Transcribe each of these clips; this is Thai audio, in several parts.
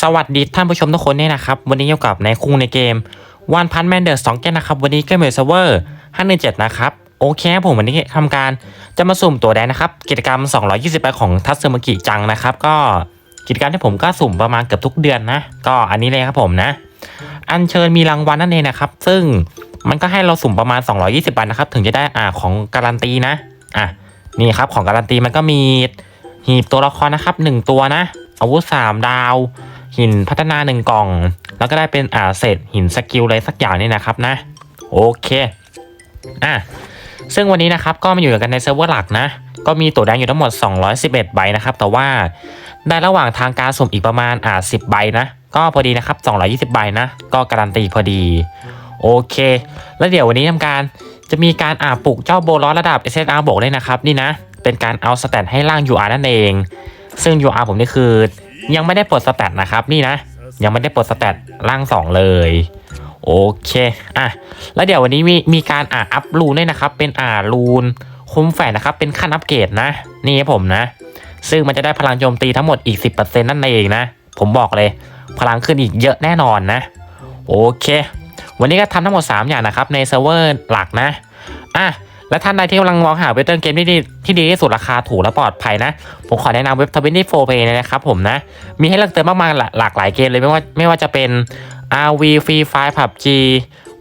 สวัสดีท่านผู้ชมทุกคนเนี่ยนะครับ วันนี้อยู่กับในคุงในเกมวันพันแมนเดอร์สองแกนนะครับ วันนี้เกมเมอร์เซเวอร์ห้าหนึ่งเจ็ดนะครับ โอเคผมวันนี้ทำการจะมาสุ่มตัวแดงนะครับ กิจกรรม 220ใบของทัตสึมกิจังนะครับ ก็กิจกรรมที่ผมก็สุ่มประมาณเกือบทุกเดือนนะ ก็อันนี้เลยครับผมนะ อัญเชิญมีรางวัลนั่นเองนะครับ ซึ่งมันก็ให้เราสุ่มประมาณ 220ใบนะครับ ถึงจะได้อ่าของการันตีนะอะนี่ครับของการันตีมันก็มีหีบตัวละครนะครับหนึ่งตัวนะอาวุธสามดาว หินพัฒนาหนึ่งกล่อง แล้วก็ได้เป็นอ่าเศษหินสกิลอะไรสักอย่างนี่นะครับนะ โอเคอะซึ่งวันนี้นะครับก็มาอยู่กันในเซิร์ฟเวอร์หลักนะ ก็มีตัวแดงอยู่ทั้งหมด 211 ใบนะครับ แต่ว่าได้ระหว่างทางการสุ่มอีกประมาณอ่า10 ใบนะ ก็พอดีนะครับ 220 ใบนะ ก็การันตีพอดี โอเค แล้วเดี๋ยววันนี้ทำการจะมีการอ่าปลุกเจ้าโบลอระดับ SSR บวกเลยนะครับนี่นะ เป็นการเอาสแตทให้ล่าง UR นั่นเอง ซึ่ง UR ผมนี่คือ ยังไม่ได้ปลดสแตทนะครับนี่นะ ยังไม่ได้ปลดสแตทล่าง 2 เลยโอเค อะ แล้วเดี๋ยววันนี้มีมีการอ่าอัพรูนด้วยนะครับ เป็นอ่ารูนคุ้มแฝดนะครับ เป็นขั้นอัปเกรดนะ นี่ครับผมนะ ซึ่งมันจะได้พลังโจมตีทั้งหมดอีก 10%นั่นเองนะ ผมบอกเลย พลังขึ้นอีกเยอะแน่นอนนะ โอเค วันนี้ก็ทำทั้งหมด 3 อย่างนะครับ ในเซิร์ฟเวอร์หลักนะ อะ และท่านใดที่กำลังมองหาเว็บเติมเกมที่ดีที่ดีที่สุดราคาถูกและปลอดภัยนะ ผมขอแนะนำเว็บทวินตี้โฟเพย์นะครับผมนะ มีให้เลือกเติมมากมายหลากหลายเกมเลยไม่ว่าไม่ว่าจะเป็น RV Free Fire PUBG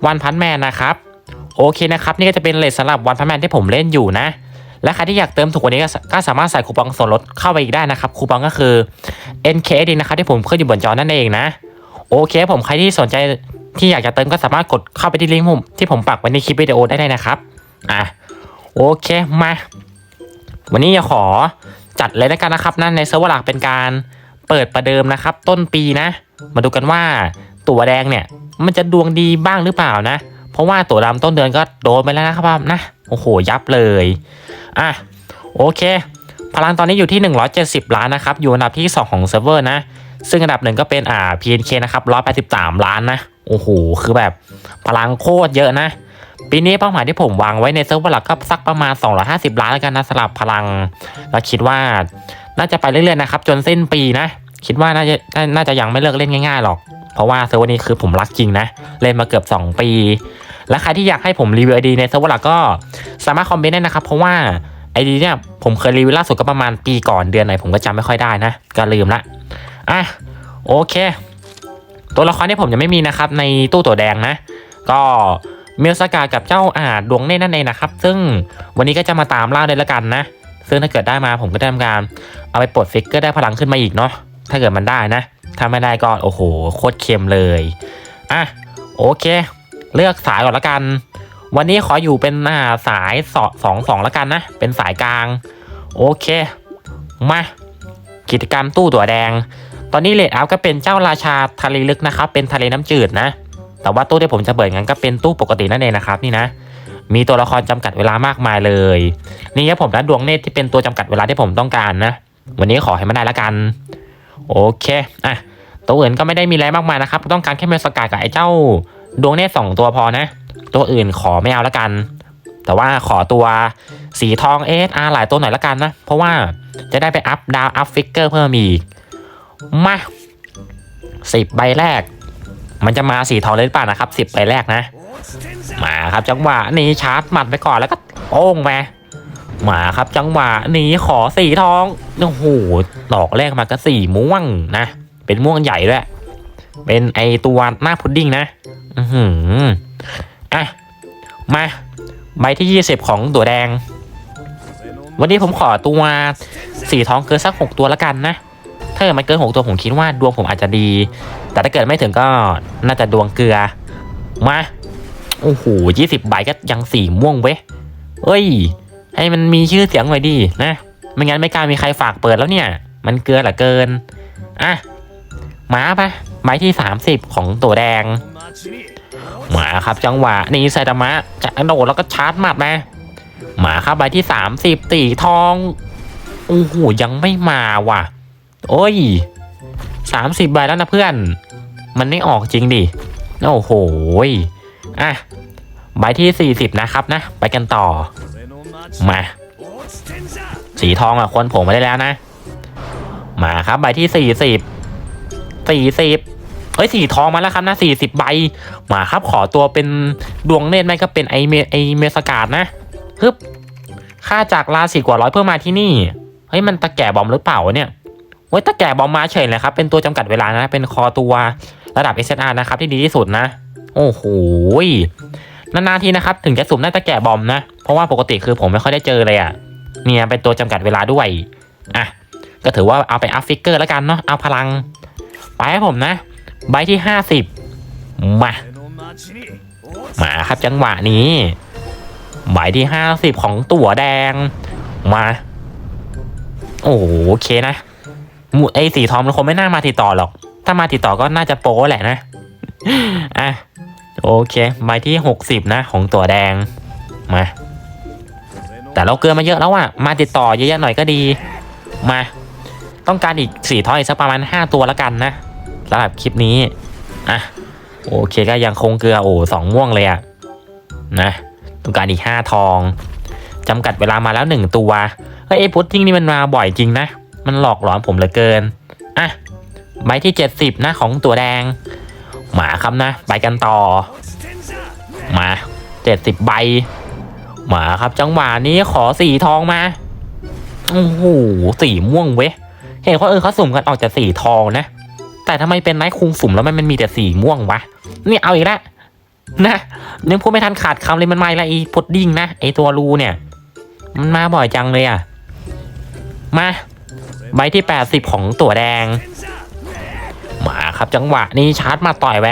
One Punch Man นะครับ โอเคนะครับ นี่ก็จะเป็นเลทสำหรับ One Punch Man ที่ผมเล่นอยู่นะ และใครที่อยากเติมถูกกว่านี้ก็ก็สามารถใส่คูปองส่วนลดเข้าไปอีกได้นะครับ คูปองก็คือ NKD นะครับที่ผมขึ้นอยู่บนจอนั่นเองนะ โอเคผมใครที่สนใจที่อยากจะเติมก็สามารถกดเข้าไปที่ลิงก์ผมที่ผมปักไว้ในคลิปวิดีโอได้เลยนะครับ อะ โอเคมา วันนี้จะขอจัดเลยแล้วกันนะครับนั่นในเซิร์ฟเวอร์หลักเป็นการเปิดประเดิมนะครับ ต้นปีนะ มาดูกันว่าตัวแดงเนี่ย มันจะดวงดีบ้างหรือเปล่านะ เพราะว่าตัวดำต้นเดือนก็โดนไปแล้วนะครับนะโอ้โหยับเลยอะโอเค พลังตอนนี้อยู่ที่ 170 ล้านนะครับ อยู่อันดับที่ 2 ของเซิร์ฟเวอร์นะ ซึ่งอันดับหนึ่งก็เป็นอ่า PNK นะครับ183 ล้านนะ โอ้โห คือแบบพลังโคตรเยอะนะ ปีนี้เป้าหมายที่ผมวางไว้ในเซิร์ฟเวอร์หลักก็สักประมาณ 250 ล้านแล้วกันนะสำหรับพลังแล้วคิดว่าน่าจะไปเรื่อยๆนะครับ จนสิ้นปีนะ คิดว่าน่าจะน่าน่าจะยังไม่เลิกเล่นง่ายๆหรอก เพราะว่าเซิร์ฟเวอร์นี้คือผมรักจริงนะ เล่นมาเกือบ 2 ปี และใครที่อยากให้ผมรีวิวไอดีในเซิร์ฟเวอร์หลักก็สามารถคอมเมนต์ได้นะครับ เพราะว่าไอดีเนี่ยผมเคยรีวิวล่าสุดก็ประมาณปีก่อนเดือนไหนผมก็จำไม่ค่อยได้นะก็ลืมละอะโอเค ตัวละครที่ผมยังไม่มีนะครับในตู้ตัวแดงนะ ก็ เมลสกากับเจ้าอาดวงเน่นั่นเองนะครับ ซึ่งวันนี้ก็จะมาตามล่าเลยละกันนะ ซึ่งถ้าเกิดได้มาผมก็ได้ทำการเอาไปปลดฟิกเกอร์ได้พลังขึ้นมาอีกเนาะ ถ้าเกิดมันได้นะ ถ้าไม่ได้ก็โอ้โหโคตรเค็มเลย อะโอเค เลือกสายก่อนละกัน วันนี้ขออยู่เป็นอ่าสายสองสองสองละกันนะ เป็นสายกลาง โอเค มา กิจกรรมตู้ตัวแดง ตอนนี้เลดอัพก็เป็นเจ้าราชาทะเลลึกนะครับ เป็นทะเลน้ำจืดนะ แต่ว่าตู้ที่ผมจะเปิดงั้นก็เป็นตู้ปกตินั่นเองนะครับนี่นะ มีตัวละครจำกัดเวลามากมายเลย นี่ครับผมนะดวงเนตรที่เป็นตัวจำกัดเวลาที่ผมต้องการนะ วันนี้ขอให้มันได้ละกัน โอเคอะตัวอื่นก็ไม่ได้มีอะไรมากมายนะครับ ต้องการแค่เมลสกากับไอ้เจ้า ดวงเนตรสองตัวพอนะ ตัวอื่นขอไม่เอาละกัน แต่ว่าขอตัวสีทองเอสอาหลายตัวหน่อยละกันนะ เพราะว่าจะได้ไปอัพดาวอัพฟิกเกอร์เพิ่มอีกมาสิบใบแรก มันจะมาสีทองเลยหรือเปล่านะครับสิบใบแรกนะ มาครับจังหวะนี้ชาร์จหมัดไปก่อนแล้วก็โป้งไปมาครับจังหวะนี้ขอสีทองโอ้โหดอกแรกมาก็สีม่วงนะ เป็นม่วงใหญ่ด้วย เป็นไอตัวหน้าพุดดิ้งนะ อือหืออะ มาใบที่ยี่สิบของตัวแดง วันนี้ผมขอตัวสีทองเกินสักหกตัวละกันนะ ถ้าเกิดมันเกินหกตัวผมคิดว่าดวงผมอาจจะดี แต่ถ้าเกิดไม่ถึงก็น่าจะดวงเกลือ มาโอ้โหยี่สิบใบก็ยังสีม่วงเว้ยเอ้ย ให้มันมีชื่อเสียงหน่อยดินะ ไม่งั้นไม่กล้ามีใครฝากเปิดแล้วเนี่ย มันเกลือเหลือเกิน อะมาปะใบที่สามสิบของตัวแดงมาครับจังหวะนี้ไซตามะจะโดดแล้วก็ชาร์จหมัดมามาครับใบที่สามสิบตีทองโอ้โหยังไม่มาว่ะ โอ้ยสามสิบใบแล้วนะเพื่อน มันไม่ออกจริงดิ โอ้โหอะ ใบที่สี่สิบนะครับนะ ไปกันต่อ มา สีทองอะควรผมมาได้แล้วนะ มาครับใบที่สี่สิบ สี่สิบเฮ้ยสีทองมาแล้วครับนะสี่สิบใบ มาครับขอตัวเป็นดวงเนตรไม่ก็เป็นไอเมไอเมสกาดนะฮึบค่าจากลาสี่กว่าร้อยเพื่อมาที่นี่ เฮ้ยมันตะแก่บอมหรือเปล่าเนี่ย เว้ยตะแก่บอมมาเฉยเลยครับ เป็นตัวจำกัดเวลานะ เป็นคอตัวระดับ SSR นะครับที่ดีที่สุดนะ โอ้โหนานๆทีนะครับ ถึงจะสุ่มได้ตะแก่บอมนะ เพราะว่าปกติคือผมไม่ค่อยได้เจอเลยอะ่ะ เนี่ยเป็นตัวจำกัดเวลาด้วยอะก็ถือว่าเอาไปอัพฟิกเกอร์แล้วกันเนาะเอาพลัง ไปให้ผมนะ ใบที่ห้าสิบมามาครับจังหวะนี้ใบที่ห้าสิบของตั๋วแดงมา โอ้โอเคนะ มูไอสีทองมันคงไม่น่ามาติดต่อหรอก ถ้ามาติดต่อก็น่าจะโป้แหละนะ อะ โอเคใบที่หกสิบนะของตัวแดง มา แต่เราเกินมาเยอะแล้วอะมาติดต่อเยอะๆหน่อยก็ดี มา ต้องการอีกสี่ทอยสักประมาณห้าตัวแล้วกันนะสำหรับคลิปนี้ อะ โอเคก็ยังคงเกลือโอ้สองม่วงเลยอะนะต้องการอีกห้าทองจำกัดเวลามาแล้วหนึ่งตัวเฮ้ยไอ้พุดดิ้งนี่มันมาบ่อยจริงนะ มันหลอกหลอนผมเหลือเกิน อะ ใบที่เจ็ดสิบนะของตัวแดง หมาครับนะ ไปกันต่อ มาเจ็ดสิบใบ หมาครับจังหวะนี้ขอสีทองมา โอ้โห สีม่วงเว้ย เห็นเขาเออเขาสุ่มกันออกจากสีทองนะ แต่ทำไมเป็นไนท์คุงสุ่มแล้วมันมันมีแต่สีม่วงวะ นี่เอาอีกแล้วนะยังพูดไม่ทันขาดคำเลยมันมาแล้วไอ้พุดดิ้งนะไอ้ตัวรูเนี่ย มันมาบ่อยจังเลยอะ มา ใบที่แปดสิบของตัวแดง มาครับจังหวะนี้ชาร์จมาต่อยแว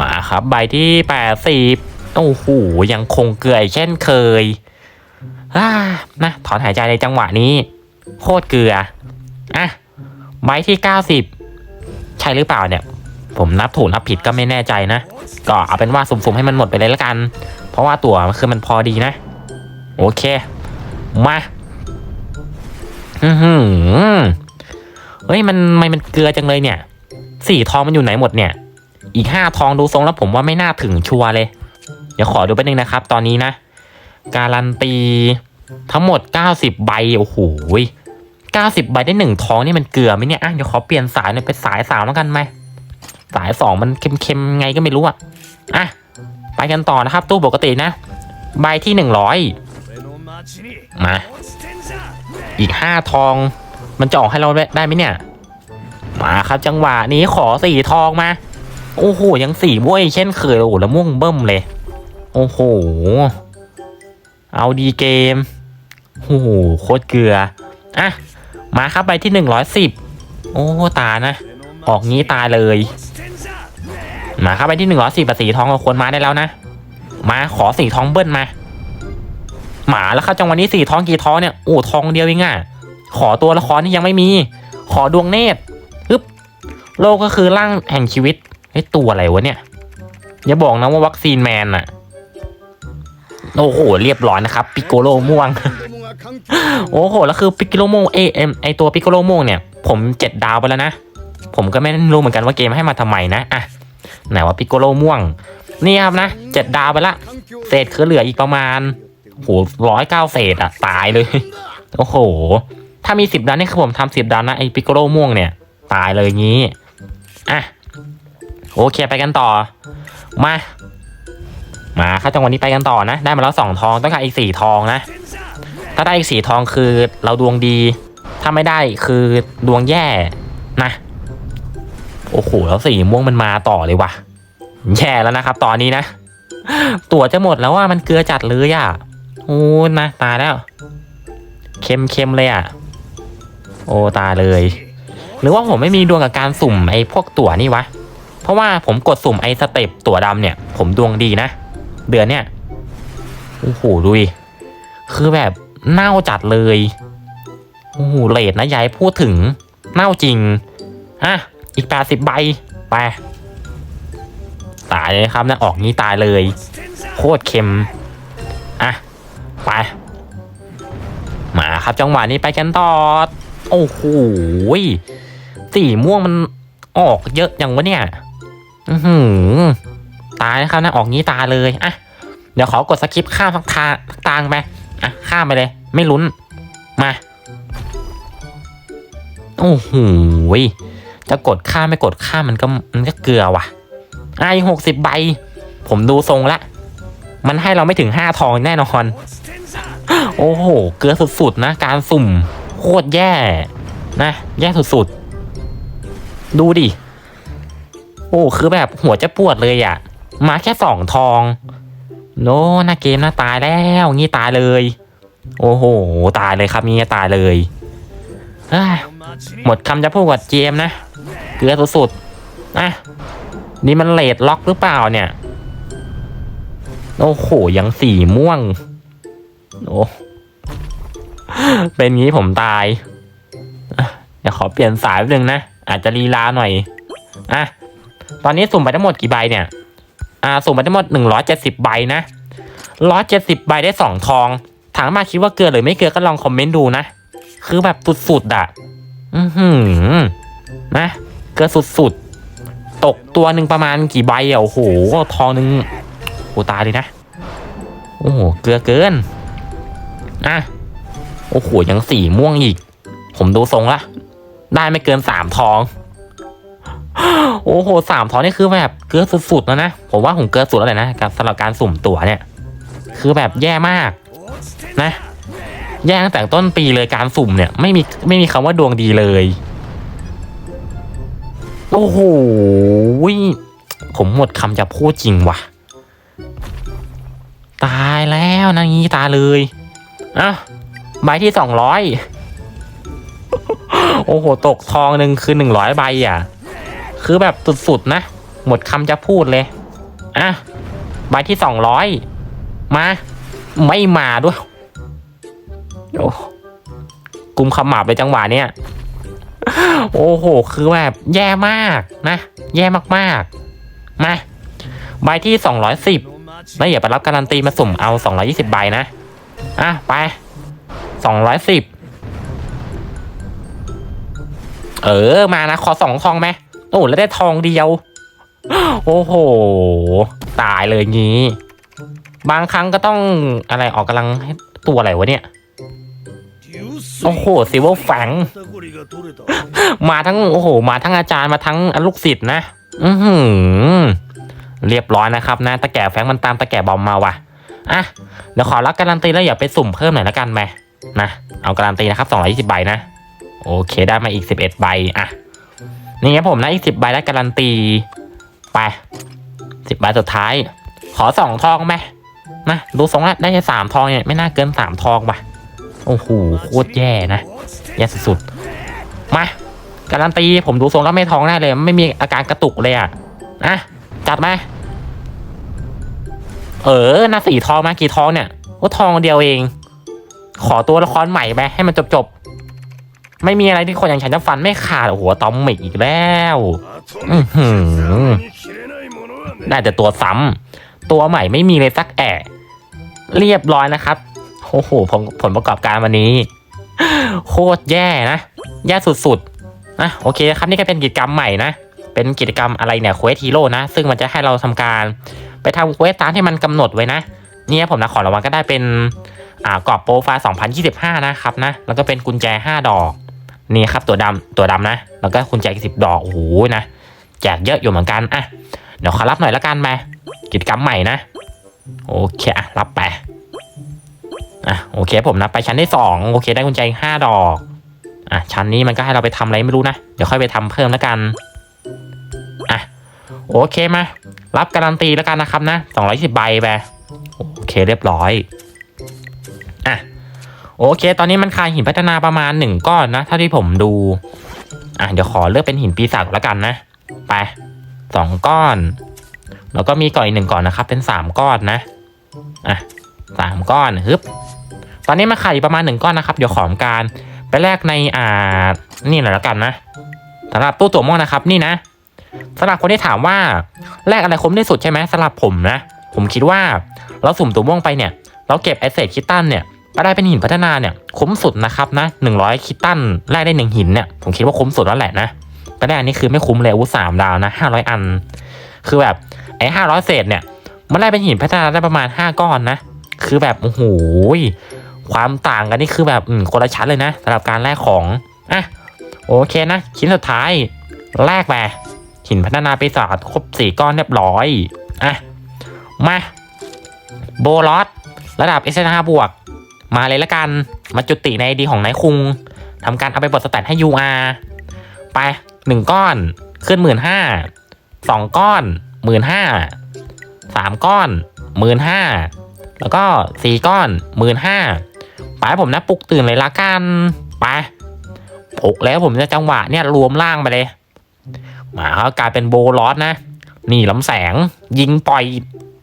มาครับใบที่แปดสิบโอ้โหยังคงเกลืออีกเช่นเคยนะถอนหายใจในจังหวะนี้ โคตรเกลืออะใบที่เก้าสิบใช่หรือเปล่าเนี่ย ผมนับถูกนับผิดก็ไม่แน่ใจนะ ก็เอาเป็นว่าสุ่มๆให้มันหมดไปเลยละกัน เพราะว่าตัวมันคือมันพอดีนะ โอเค มา เฮ้ยมันไม่มันเกลือจังเลยเนี่ย สี่ทองมันอยู่ไหนหมดเนี่ย อีกห้าทองดูทรงแล้วผมว่าไม่น่าถึงชัวร์เลย เดี๋ยวขอดูแป๊บนึงนะครับ ตอนนี้นะ การันตีทั้งหมด90ใบโอ้โห90ใบได้หนึ่งทองนี่มันเกลือไหมเนี่ยอะเดี๋ยวขอเปลี่ยนสายหน่อยเป็นสายสามแล้วกันไหมสายสองมันเค็มๆไงก็ไม่รู้อะอะไปกันต่อนะครับ ตู้ปกตินะ ใบที่หนึ่งร้อยมา อีกห้าทอง มันจะออกให้เราได้ไหมเนี่ย มาครับจังหวะนี้ขอสี่ทองมา โอ้โห ยังสี่บ้วยเช่นเคยโอ้โหแล้วม่วงเบิ้มเลย โอ้โห เอาดีเกม โอ้โห โคตรเกลือ อะ มาครับไปที่หนึ่งร้อยสิบโอ้ตานะ ออกงี้ตายเลย มาครับไปที่หนึ่งร้อยสิบสีทองกับคนมาได้แล้วนะ มาขอสี่ทองเบิ้ลมา หมาแล้วครับจังหวะนี้สี่ทองกี่ทองเนี่ยโอ้ทองเดียวเองอะขอตัวละครที่ยังไม่มี ขอดวงเนตรฮึบโลกก็คือร่างแห่งชีวิตไอ้ตัวอะไรวะเนี่ยอย่าบอกนะว่าวัคซีนแมนอะโอ้โหเรียบร้อยนะครับปิโกโลม่วง โอ้โหแล้วคือปิกโลโมเอเอ็มไอตัวปิกโลโมเนี่ย ผมเจ็ดดาวไปแล้วนะ ผมก็ไม่รู้เหมือนกันว่าเกมให้มาทำไมนะอะไหนว่าปิกโลม่วง นี่ครับนะเจ็ดดาวไปละเศษคือเหลืออีกประมาณ โหร้อยเก้าเศษอะตายเลย โอ้โห ถ้ามีสิบดาวนี่คือผมทำสิบดาวนะ ไอปิกโลม่วงเนี่ย ตายเลยงี้ อะ โอเคไปกันต่อ มา มาครับจังวะนี้ไปกันต่อนะ ได้มาแล้วสองทอง ต้องการอีกสี่ทองนะ ถ้าได้อีกสี่ทองคือเราดวงดี ถ้าไม่ได้คือดวงแย่นะ โอ้โห แล้วสีม่วงมันมาต่อเลยว่ะ แย่แล้วนะครับ ตอนนี้นะตั๋วจะหมดแล้วว่ามันเกลือจัดเลยอะ โอ้นะตายแล้ว เค็มเค็มเลยอะ โอ้ตายเลย หรือว่าผมไม่มีดวงกับการสุ่มไอ้พวกตั๋วนี่วะ เพราะว่าผมกดสุ่มไอ้สเต็ปตั๋วดำเนี่ย ผมดวงดีนะ เดือนเนี่ยโอ้โหดูดิคือแบบเน่าจัดเลยโอ้โหเลทนะยายพูดถึงเน่าจริงอะอีกแปดสิบใบไปตายเลยครับนะออกนี้ตายเลย โคตรเค็ม อะ ไป มาครับจังหวะนี้ไปกันต่อ โอ้โหสีม่วงมันออกเยอะอย่างวะเนี่ย อือหือ ตายนะครับนะออกงี้ตายเลยอะเดี๋ยวขอกดสกิปข้ามทักทาทักทางไปอะข้ามไปเลย ไม่ลุ้น มา โอ้โหจะกดค่ามไม่กดค่ามมันก็มันก็เกลือว่ะอะอีกหกสิบใบ ผมดูทรงละ มันให้เราไม่ถึงห้าทองแน่นอน โอ้โห เกลือสุดๆ นะ การสุ่ม โคตรแย่ นะ แย่สุดๆ ดูดิ โอ้ คือแบบหัวจะปวดเลยอะ่ะ มาแค่สองทอง โน้หน้าเกมน่าตายแล้วงี้ตายเลย โอ้โห ตายเลยครับงี้ตายเลยหมดคำจะพูดกับเจมนะ เกลือสุดๆอะนี่มันเลดล็อกหรือเปล่าเนี่ย โอ้โห ยังสีม่วง โอ้ เป็นงี้ผมตายอะเดี๋ยวขอเปลี่ยนสายแป๊บนึงนะ อาจจะลีลาหน่อย อะ ตอนนี้สุ่มไปทั้งหมดกี่ใบเนี่ย อ่า สุ่มไปทั้งหมดหนึ่งร้อยเจ็ดสิบใบนะร้อยเจ็ดสิบใบได้สองทอง ถามมาคิดว่าเกลือหรือไม่เกลือก็ลองคอมเมนต์ดูนะ คือแบบสุดๆอะ อือหือ นะ เกลือสุดๆ ตกตัวหนึ่งประมาณกี่ใบอะ โอ้โห ทองหนึ่งโอ้ตายเลยนะ โอ้โห เกลือเกิน อะ โอ้โหยังสีม่วงอีก ผมดูทรงละ ได้ไม่เกินสามทอง โอ้โหสามทองนี่คือแบบเกลือสุดๆแล้วนะ ผมว่าผมเกลือสุดแล้วเลยนะกับสำหรับการสุ่มตั๋วเนี่ย คือแบบแย่มาก นะ แย่ตั้งแต่ต้นปีเลยการสุ่มเนี่ยไม่มีไม่มีคำว่าดวงดีเลย โอ้โหผมหมดคำจะพูดจริงว่ะ ตายแล้วนะงี้ตาเลยอะ ใบที่สองร้อยโอ้โห ตกทองหนึ่งคือหนึ่งร้อยใบอะ คือแบบสุดๆนะ หมดคำจะพูดเลย อะ ใบที่สองร้อยมา ไม่มาด้วย โอ้กุมขมับเลยจังหวะเนี้ย โอ้โห คือแบบแย่มากนะ แย่มากๆ มา ใบที่สองร้อยสิบแล้วอย่าไปรับการันตีมาสุ่มเอา220ใบนะ อะ ไป 210เออมานะ ขอสองทองไหมโอ้แล้วได้ทองเดียว โอ้โห ตายเลยงี้ บางครั้งก็ต้องอะไรออกกำลังตัวอะไรวะเนี่ย โอ้โหซิลเวอร์แฟงมาทั้งโอ้โห มาทั้งอาจารย์มาทั้งลูกศิษย์นะ อือหือ เรียบร้อยนะครับนะตะแก่แฟงมันตามตะแก่บอมมาว่ะอะเดี๋ยวขอรับการันตีแล้วอย่าไปสุ่มเพิ่มหน่อยละกันไหม นะ เอาการันตีนะครับ220ใบนะ โอเคได้มาอีก 11 ใบ อะ นี่ครับผมนะอีก 10 ใบได้การันตี ไป 10 ใบสุดท้าย ขอสองทองไหมนะดูทรงแล้วได้แค่สามทองเนี่ยไม่น่าเกินสามทองว่ะ โอ้โหโคตรแย่นะ แย่สุดๆ มาการันตีผมดูทรงแล้วไม่ทองแน่เลย ไม่มีอาการกระตุกเลยอะอะจัดไหมเออน่าสี่ทองมากี่ทองเนี่ยว่าทองเดียวเอง ขอตัวละครใหม่ไปให้มันจบจบๆไม่มีอะไรที่คนอย่างฉันจะฟันไม่ขาดโอ้โหตอมมิกอีกแล้วอื้อหือได้แต่ตัวซ้ำตัวใหม่ไม่มีเลยสักแอะเรียบร้อยนะครับโอ้โหผลผลประกอบการวันนี้ โคตรแย่นะ แย่สุดๆนะโอเคครับนี่ก็เป็นกิจกรรมใหม่นะ เป็นกิจกรรมอะไรเนี่ยเควสฮีโร่นะ ซึ่งมันจะให้เราทำการ ไปทำเควสตามที่มันกำหนดไว้นะ เนี่ยผมนะขอรางวัลก็ได้เป็น กรอบโปรไฟล์ 2025 นะครับนะ แล้วก็เป็นกุญแจ 5 ดอก นี่ครับตัวดำตัวดำนะ แล้วก็กุญแจ10 ดอก โอ้โหนะ แจกเยอะอยู่เหมือนกัน อะ เดี๋ยวขอรับหน่อยละกันไปกิจกรรมใหม่นะ โอเคอะรับไป อะโอเคผมนะไปชั้นที่สองโอเคได้กุญแจห้าดอก อะชั้นนี้มันก็ให้เราไปทำอะไรไม่รู้นะ เดี๋ยวค่อยไปทำเพิ่มล้วกัน อะโอเคมา รับการันตีแล้วกันนะครับนะ220ใบไปโอเคเรียบร้อย โอเค ตอนนี้มันคายหินพัฒนาประมาณหนึ่งก้อนนะเท่าที่ผมดู อะเดี๋ยวขอเลือกเป็นหินปีศาจแล้วกันนะ ไปสองก้อน แล้วก็มีก่อนอีกหนึ่งก่อนนะครับ เป็นสามก้อนนะ อะสามก้อนฮึบ ตอนนี้มาขายอยู่ประมาณหนึ่งก้อนนะครับ เดี๋ยวขอมการไปแลกในอ่า นี่หน่อยแล้วกันนะสำหรับตู้ตัวม่วงนะครับ นี่นะสำหรับคนที่ถามว่าแลกอะไรคุ้มที่สุดใช่ไหมสำหรับผมนะ ผมคิดว่าเราสุ่มตัวม่วงไปเนี่ย เราเก็บไอเศษคิตตันเนี่ย ก็ได้เป็นหินพัฒนาเนี่ยคุ้มสุดนะครับนะหนึ่งร้อยคิตตันแลกได้หนึ่งหินเนี่ยผมคิดว่าคุ้มสุดแล้วแหละนะแต่ได้อันนี้คือไม่คุ้มเลยอาวุธสามดาวนะห้าร้อยอัน คือแบบไอ้ห้าร้อยเศษเนี่ยมันได้เป็นหินพัฒนาได้ประมาณห้าก้อนนะคือแบบโอ้โหความต่างกันนี่คือแบบอืมคนละชั้นเลยนะสำหรับการแลกของอะโอเคนะชิ้นสุดท้ายแลกไปหินพัฒนาปีศาจครบสี่ก้อนเรียบร้อยอะมาโบลอสระดับ s 5บวก มาเลยละกัน มาจุติในดีของนายคุงทำการเอาไปบดสแตทให้ UR ไปหนึ่งก้อนขึ้นหมื่นห้าสองก้อนหมื่นห้าสามก้อนหมื่นห้าแล้วก็สี่ก้อนหมื่นห้าไปผมนะปลุกตื่นเลยละกันไปปลุกแล้วผมจะจังหวะเนี่ยรวมล่างไปเลยมาก็กลายเป็นโบลอสนะนี่ลำแสงยิงปล่อย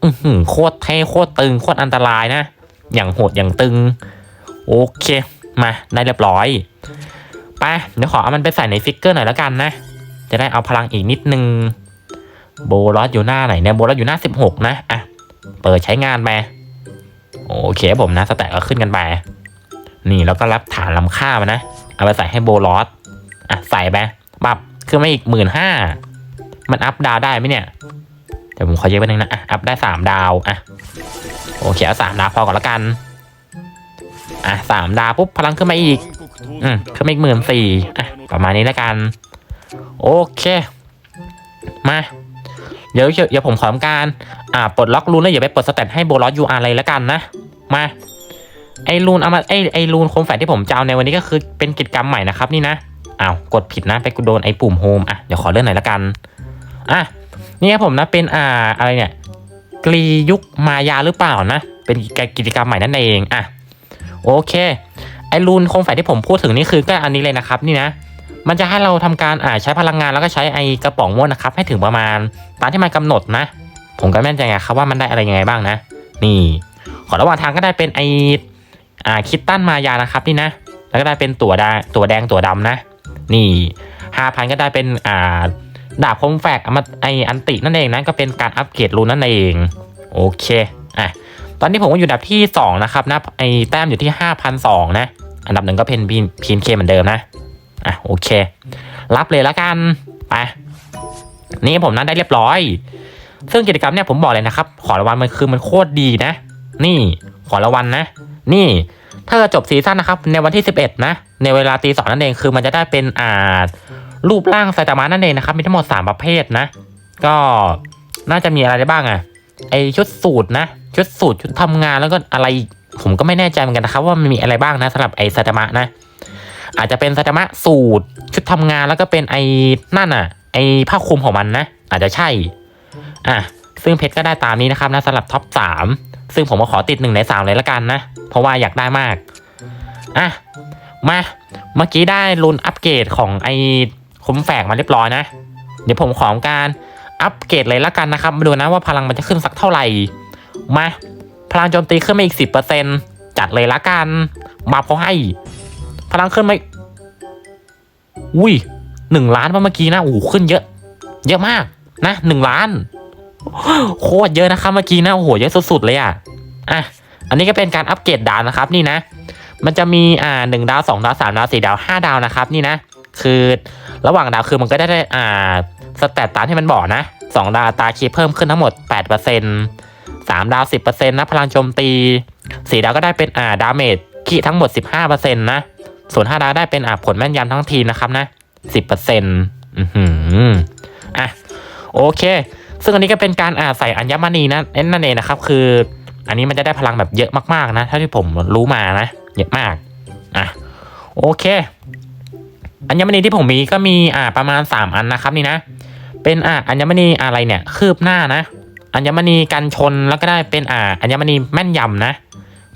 อโคตรเท่โคตรตึงโคตรอันตรายนะ อย่างโหดอย่างตึง โอเค มาได้เรียบร้อยไปเดี๋ยวขอเอามันไปใส่ในฟิกเกอร์หน่อยแล้วกันนะ จะได้เอาพลังอีกนิดนึง โบลอสอยู่หน้าไหนเนี่ยโบลอสอยู่หน้า 16 นะอะเปิดใช้งานไปโอเคผมนะสแต็กก็ขึ้นกันไปนี่แล้วก็รับฐานลำค่ามานะ เอาไปใส่ให้โบลอสอะใส่ไปปับขึ้นมาอีกหมื่นห้ามันอัพดาวได้ไหมเนี่ยเดี๋ยวผมขอเยอะไปนึงนะอะอัพได้สามดาวอะ โอเคเอาสามดาพอก่อนละกัน อะสามดาปุ๊บพลังขึ้นมาอีก อืมขึ้นมาอีกหมื่นสี่อะประมาณนี้แล้วกัน โอเค มา เดี๋ยวเดี๋ยวผมขอทำการ อ่าปลดล็อกรูนแล้วอย่าไปปลดสเตตให้โบลอสยูอาร์อะไรแล้วกันนะ มาไอรูนเอามาไอไอรูนโคมแฝดที่ผมจะเอาในวันนี้ก็คือเป็นกิจกรรมใหม่นะครับนี่นะอ้าวกดผิดนะไปกูโดนไอปุ่มโฮมอะเดี๋ยวขอเลื่อนหน่อยละกัน อะนี่ครับผมนะเป็นอ่าอะไรเนี่ย กรียุคมายาหรือเปล่านะ เป็นกิจกรรมใหม่นั่นเองอะโอเค ไอรูนโคมไฟที่ผมพูดถึงนี่คือก็อันนี้เลยนะครับนี่นะมันจะให้เราทำการอ่าใช้พลังงานแล้วก็ใช้ไอกระป๋องม่วนนะครับ ให้ถึงประมาณตามที่มันกำหนดนะ ผมก็ไม่แน่ใจไงครับว่ามันได้อะไรยังไงบ้างนะ นี่ ขอระหว่างทางก็ได้เป็นไออ่าคิตตันมายานะครับนี่นะ แล้วก็ได้เป็นตัวดาตัวแดงตัวดำนะ นี่ห้าพันก็ได้เป็นอ่า ดาบคมแฝกเอามาไออันตินั่นเองนะก็เป็นการอัปเกรดรูนนั่นเองโอเคอะตอนนี้ผมก็อยู่ดับที่ 2 นะครับนะไอแต้มอยู่ที่ 5,002นะ อันดับหนึ่งก็เป็นพีนพีนเคเหมือนเดิมนะอะโอเค รับเลยล้วกันไปนี่ผมนั้นได้เรียบร้อย ซึ่งกิจกรรมเนี่ยผมบอกเลยนะครับ ขอรางวัลมันคือมันโคตรดีนะ นี่ขอรางวัลนะ นี่ถ้าจบซีซั่นนะครับ ในวันที่ 11 นะ ในเวลาตีสองนั่นเองคือมันจะได้เป็นอ่า รูปร่างไซตามะนั่นเองนะครับ มีทั้งหมด 3 ประเภทนะ ก็น่าจะมีอะไรได้บ้างอะไอชุดสูตรนะ ชุดสูตรชุดทำงานแล้วก็อะไรผมก็ไม่แน่ใจเหมือนกันนะครับ ว่ามันมีอะไรบ้างนะสำหรับไอไซตามะนะ อาจจะเป็นไซตามะสูตร ชุดทำงานแล้วก็เป็นไอนั่นอะไอผ้าคลุมของมันนะ อาจจะใช่อะซึ่งเพชรก็ได้ตามนี้นะครับนะสำหรับท็อปสามซึ่งผมก็ขอติดหนึ่งในสามเลยละกันนะ เพราะว่าอยากได้มาก อะ มา เมื่อกี้ได้รุนอัปเกรดของไอ คุ้มแฝกมาเรียบร้อยนะ เดี๋ยวผมขอการอัปเกรดเลยละกันนะครับ มาดูนะว่าพลังมันจะขึ้นสักเท่าไหร่ มา พลังโจมตีขึ้นมาอีกสิบเปอร์เซ็นจัดเลยละกันมาเขาให้ พลังขึ้นมาอุ้ยหนึ่งล้านเมื่อกี้นะโอ้ขึ้นเยอะ เยอะมากนะหนึ่งล้าน โคตรเยอะนะครับเมื่อกี้นะโอ้โหเยอะสุดๆเลยอะอะอันนี้ก็เป็นการอัปเกรดดาวนะครับนี่นะ มันจะมีอ่าหนึ่งดาวสองดาวสามดาวสี่ดาวห้าดาวนะครับ นี่นะ คือ ระหว่างดาวคือมันก็ได้ได้อ่าสแตตตามที่มันบอกนะสองดาวตาคีเพิ่มขึ้นทั้งหมดแปดเปอร์เซ็นสามดาวสิบเปอร์เซ็นต์นะพลังโจมตีสี่ดาวก็ได้เป็นอ่าดาเมจคีทั้งหมดสิบห้าเปอร์เซ็นต์นะส่วนห้าดาวได้เป็นอ่าผลแม่นยำทั้งทีนะครับนะสิบเปอร์เซ็นต์อือหืออะโอเค ซึ่งอันนี้ก็เป็นการอ่าใส่อัญมณีนะนั่นเองนะครับ คือ อันนี้มันจะได้พลังแบบเยอะมากๆนะเท่าที่ผมรู้มานะ เยอะมาก อะโอเค อัญมณีที่ผมมีก็มีอ่าประมาณ 3 อันนะครับนี่นะ เป็นอ่าอัญมณีอะไรเนี่ย คืบหน้านะ อัญมณีกันชนแล้วก็ได้เป็นอ่าอัญมณีแม่นยำนะ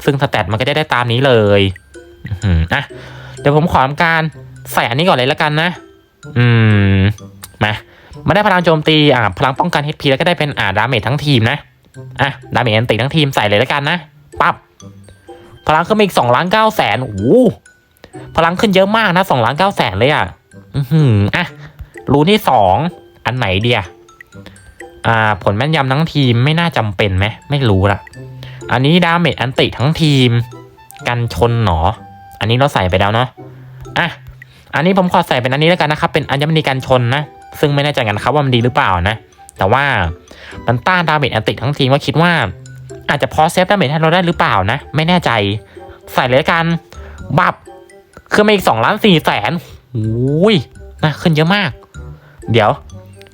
ซึ่งสแตทมันก็จะได้ตามนี้เลยอือหืออะเดี๋ยวผมขอทำการใส่อันนี้ก่อนเลยแล้วกันนะ อืมมามาได้พลังโจมตีอ่าพลังป้องกัน HP แล้วก็ได้เป็นอ่าดาเมจทั้งทีมนะอะดาเมจอันติทั้งทีมใส่เลยแล้วกันนะปั๊บพลังขึ้นมาอีกสองล้านเก้าแสนโอ้ พลังขึ้นเยอะมากนะสองล้านเก้าแสนเลยอะ อือหืออะรูที่สองอันไหนเดียอ่า ผลแม่นยำทั้งทีมไม่น่าจำเป็นไหมไม่รู้ละอันนี้ดาเมจอันติทั้งทีม กันชนหนอ อันนี้เราใส่ไปแล้วเนาะอะอันนี้ผมขอใส่เป็นอันนี้แล้วกันนะครับ เป็นอัญมณีกันชนนะ ซึ่งไม่แน่ใจกันครับว่ามันดีหรือเปล่านะ แต่ว่ามันต้านดาเมจอันติทั้งทีมก็คิดว่า อาจจะพอเซฟดาเมจให้เราได้หรือเปล่านะ ไม่แน่ใจ ใส่เลยกัน บับ ขึ้นมาอีกสองล้านสี่แสนโอ้ยนะขึ้นเยอะมาก เดี๋ยว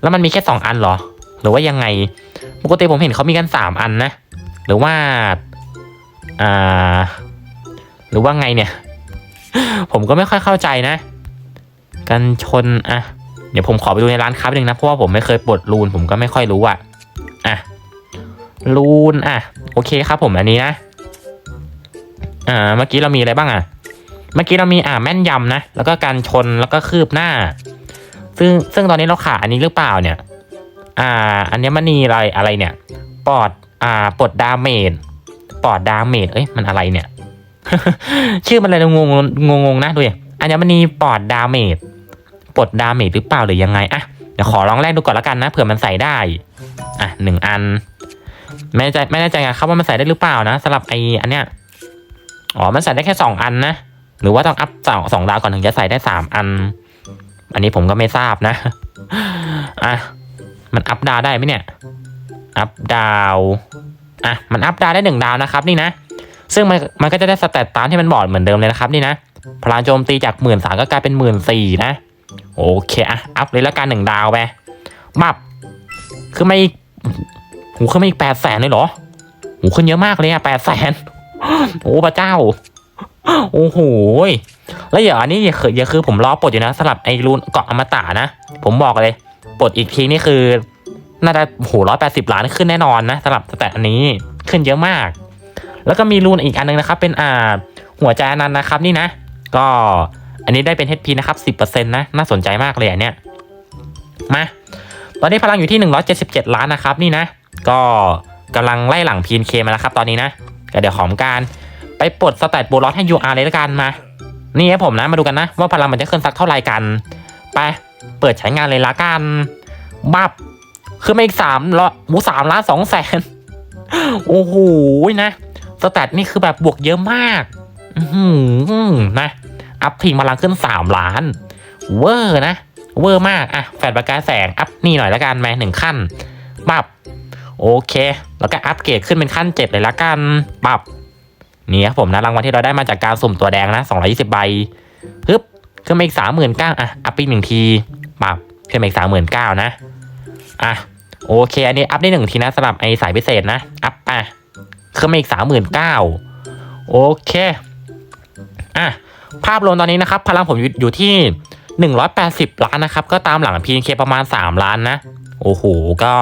แล้วมันมีแค่สองอันเหรอ หรือว่ายังไง ปกติผมเห็นเขามีกันสามอันนะ หรือว่า อ่า หรือว่าไงเนี่ย ผมก็ไม่ค่อยเข้าใจนะ กันชนอะ เดี๋ยวผมขอไปดูในร้านค้าหนึ่งนะ เพราะว่าผมไม่เคยปลดรูน ผมก็ไม่ค่อยรู้อะอะ รูนอะ โอเคครับผมอันนี้นะ อ่า เมื่อกี้เรามีอะไรบ้างอะ เมื่อกี้เรามีอ่าแม่นยำนะ แล้วก็การชนแล้วก็คืบหน้า ซึ่งซึ่งตอนนี้เราขาดอันนี้หรือเปล่าเนี่ย อ่า อันนี้มันนีอะไรอะไรเนี่ย ปอดอ่าปลดดาเมจปอดดาเมจเอ้ยมันอะไรเนี่ย ชื่อมันอะไรงงงงงนะดูดิอัญมณีปอดดาเมจปลดดาเมจหรือเปล่าหรือยังไงอะเดี๋ยวขอลองแรกดูก่อนละกันนะเผื่อมันใส่ได้ อะหนึ่งอันไม่แน่ใจไม่แน่ใจครับว่ามันใส่ได้หรือเปล่านะสำหรับไออันเนี้ยอ๋อมันใส่ได้แค่สองอันนะ หรือว่าต้องอัพสองสองดาวก่อนถึงจะใส่ได้สามอัน อันนี้ผมก็ไม่ทราบนะ อะ มันอัพดาวได้ไหมเนี่ย อัพดาว อะ มันอัพดาวได้หนึ่งดาวนะครับ นี่นะ ซึ่งมันมันก็จะได้สเตตตามที่มันบอกเหมือนเดิมเลยนะครับ นี่นะ พลังโจมตีจากหมื่นสามก็กลายเป็นหมื่นสี่นะ โอเค อะ อัพเลยแล้วกันหนึ่งดาวไปบับขึ้นมาอีกหูขึ้นมาอีกแปดแสนเลยเหรอหูขึ้นเยอะมากเลยอะแปดแสนโอ้พระเจ้า โอ้โหแล้วอย่าอันนี้อย่าคืออย่าคือผมรอปลดอยู่นะสลับไอ้รูนเกาะอมตะนะ ผมบอกเลยปลดอีกทีนี่คือ น่าจะโหร้อยแปดสิบล้านขึ้นแน่นอนนะสำหรับแตทอันนี้ขึ้นเยอะมาก แล้วก็มีรูนอีกอันนึงนะครับ เป็นอ่าหัวใจอนันต์นะครับนี่นะ ก็อันนี้ได้เป็น HP นะครับสิบเปอร์เซ็นต์นะ น่าสนใจมากเลยอันเนี้ย มา ตอนนี้พลังอยู่ที่หนึ่งร้อยเจ็ดสิบเจ็ดล้านนะครับ นี่นะ ก็กำลังไล่หลัง PNK มาแล้วครับ ตอนนี้นะก็เดี๋ยวขอมการ ไปปลดสแตทโบล็อสให้ UR เลยละกันมา นี่ให้ผมนะมาดูกันนะ ว่าพลังมันจะขึ้นสักเท่าไหร่กัน ไปเปิดใช้งานเลยละกันบับขึ้นมาอีกสามละหมูสามล้านสองแสนโอ้โหนะสแตทนี่คือแบบบวกเยอะมาก อือหือนะ อัพทีพลังขึ้นสามล้าน เวอร์นะ เวอร์มากอะแฟลชประกายแสงอัพนี่หน่อยละกันแม่หนึ่งขั้นปับโอเค แล้วก็อัปเกรดขึ้นเป็นขั้นเจ็ดเลยละกันปับ นี่ครับผมนะรางวัลที่เราได้มาจากการสุ่มตัวแดงนะ220 ใบฮึบขึ้นมาอีกสามหมื่นก้าอะอัพอีกหนึ่งทีปับขึ้นมาอีกสามหมื่นเก้านะอะโอเค อันนี้อัพได้หนึ่งทีนะสำหรับไอสายพิเศษนะอัพอะขึ้นมาอีกสามหมื่นเก้าโอเคอะภาพรวมตอนนี้นะครับพลังผมอยู่ที่หนึ่งร้อยแปดสิบล้านนะครับ ก็ตามหลัง PNK ประมาณสามล้านนะ โอ้โห ก็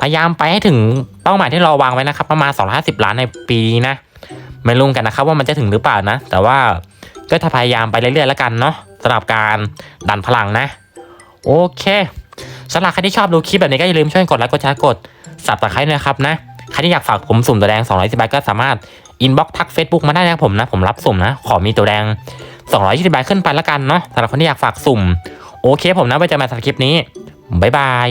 พยายามไปให้ถึงเป้าหมายที่เราวางไว้นะครับ ประมาณ 250 ล้านในปีนะ ไม่รู้กันนะครับว่ามันจะถึงหรือเปล่านะ แต่ว่าก็จะพยายามไปเรื่อยๆแล้วกันเนาะสำหรับการดันพลังนะ โอเคสำหรับใครที่ชอบดูคลิปแบบนี้ก็อย่าลืมช่วยกดไลค์กดแชร์กดสับตะไคร้ด้วยนะครับนะใครที่อยากฝากผมสุ่มตัวแดง220ใบก็สามารถอินบ็อกทัก Facebook มาได้นะครับผมนะผมรับสุ่มนะ ขอมีตัวแดง220ใบขึ้นไปแล้วกันเนาะสำหรับคนที่อยากฝากสุ่ม โอเคผมนะไว้เจอกันใหม่สำหรับคลิปนี้บ๊ายบาย